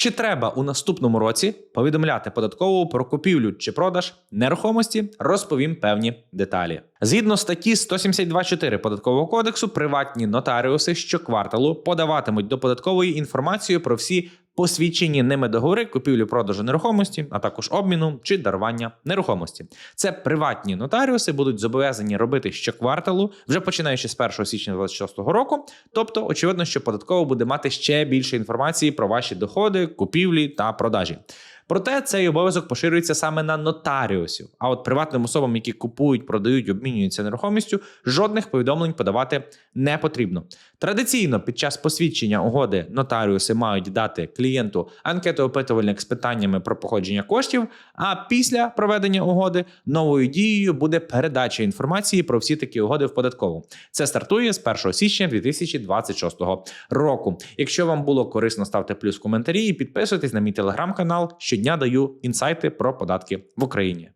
Чи треба у наступному році повідомляти податкову про купівлю чи продаж нерухомості? Розповім певні деталі. Згідно статті 172.4 податкового кодексу, приватні нотаріуси щокварталу подаватимуть до податкової інформацію про всі посвідчені ними договори купівлі-продажу нерухомості, а також обміну чи дарування нерухомості. Це приватні нотаріуси будуть зобов'язані робити щокварталу, вже починаючи з 1 січня 2026 року. Тобто, очевидно, що податково буде мати ще більше інформації про ваші доходи, купівлі та продажі. Проте цей обов'язок поширюється саме на нотаріусів. А от приватним особам, які купують, продають, обмінюються нерухомістю, жодних повідомлень подавати не потрібно. Традиційно під час посвідчення угоди нотаріуси мають дати клієнту анкету опитувальник з питаннями про походження коштів. А після проведення угоди новою дією буде передача інформації про всі такі угоди в податкову. Це стартує з 1 січня 2026 року. Якщо вам було корисно, ставте плюс в коментарі і підписуйтесь на мій телеграм-канал. Щодня даю інсайти про податки в Україні.